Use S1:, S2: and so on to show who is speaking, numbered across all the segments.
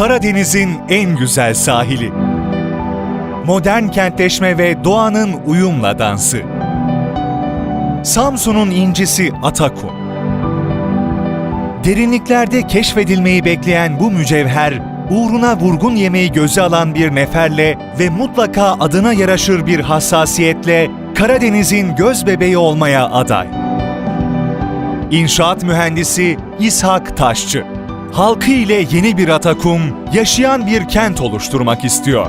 S1: Karadeniz'in en güzel sahili. Modern kentleşme ve doğanın uyumla dansı. Samsun'un incisi Atakum. Derinliklerde keşfedilmeyi bekleyen bu mücevher, uğruna vurgun yemeği göze alan bir neferle ve mutlaka adına yaraşır bir hassasiyetle Karadeniz'in göz bebeği olmaya aday. İnşaat mühendisi İshak Taşçı. Halkı ile yeni bir Atakum, yaşayan bir kent oluşturmak istiyor.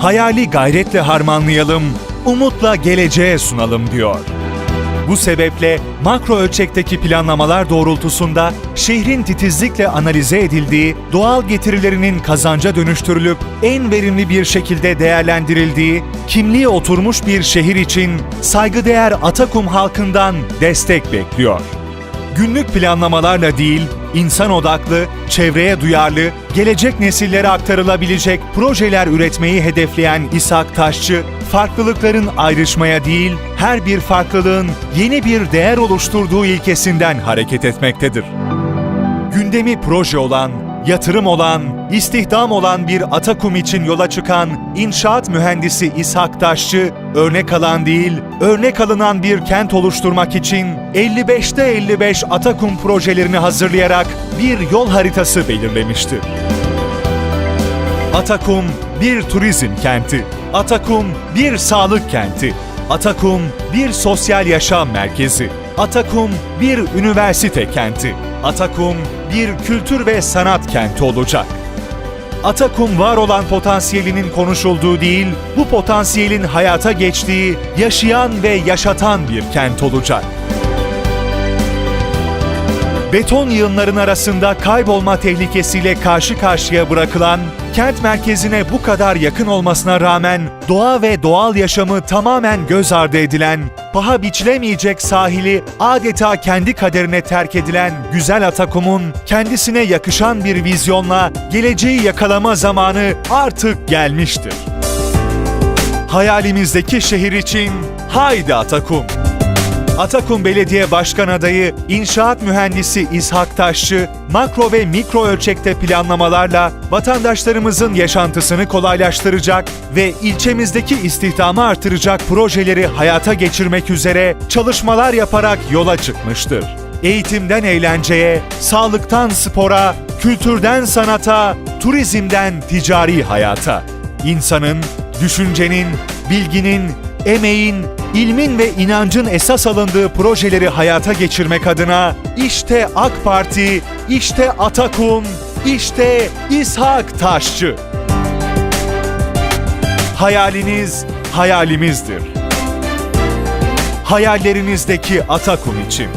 S1: Hayali gayretle harmanlayalım, umutla geleceğe sunalım diyor. Bu sebeple makro ölçekteki planlamalar doğrultusunda şehrin titizlikle analize edildiği, doğal getirilerinin kazanca dönüştürülüp en verimli bir şekilde değerlendirildiği, kimliğe oturmuş bir şehir için saygıdeğer Atakum halkından destek bekliyor günlük planlamalarla değil, insan odaklı, çevreye duyarlı, gelecek nesillere aktarılabilecek projeler üretmeyi hedefleyen İshak Taşçı, farklılıkların ayrışmaya değil, her bir farklılığın yeni bir değer oluşturduğu ilkesinden hareket etmektedir. Gündemi proje olan, yatırım olan, istihdam olan bir Atakum için yola çıkan inşaat mühendisi İshak Taşçı, örnek alan değil, örnek alınan bir kent oluşturmak için 55'te 55 Atakum projelerini hazırlayarak bir yol haritası belirlemiştir. Atakum bir turizm kenti. Atakum bir sağlık kenti. Atakum bir sosyal yaşam merkezi. Atakum bir üniversite kenti. Atakum bir kültür ve sanat kenti olacak. Atakum var olan potansiyelinin konuşulduğu değil, bu potansiyelin hayata geçtiği, yaşayan ve yaşatan bir kent olacak. Beton yığınların arasında kaybolma tehlikesiyle karşı karşıya bırakılan, kent merkezine bu kadar yakın olmasına rağmen doğa ve doğal yaşamı tamamen göz ardı edilen, paha biçilemeyecek sahili adeta kendi kaderine terk edilen güzel Atakum'un kendisine yakışan bir vizyonla geleceği yakalama zamanı artık gelmiştir. Hayalimizdeki şehir için haydi Atakum! Atakum Belediye Başkan Adayı İnşaat Mühendisi İshak Taşçı, makro ve mikro ölçekte planlamalarla vatandaşlarımızın yaşantısını kolaylaştıracak ve ilçemizdeki istihdamı artıracak projeleri hayata geçirmek üzere çalışmalar yaparak yola çıkmıştır. Eğitimden eğlenceye, sağlıktan spora, kültürden sanata, turizmden ticari hayata. İnsanın, düşüncenin, bilginin, emeğin, ilmin ve inancın esas alındığı projeleri hayata geçirmek adına işte AK Parti, işte Atakum, işte İshak Taşçı. Hayaliniz hayalimizdir. Hayallerinizdeki Atakum için.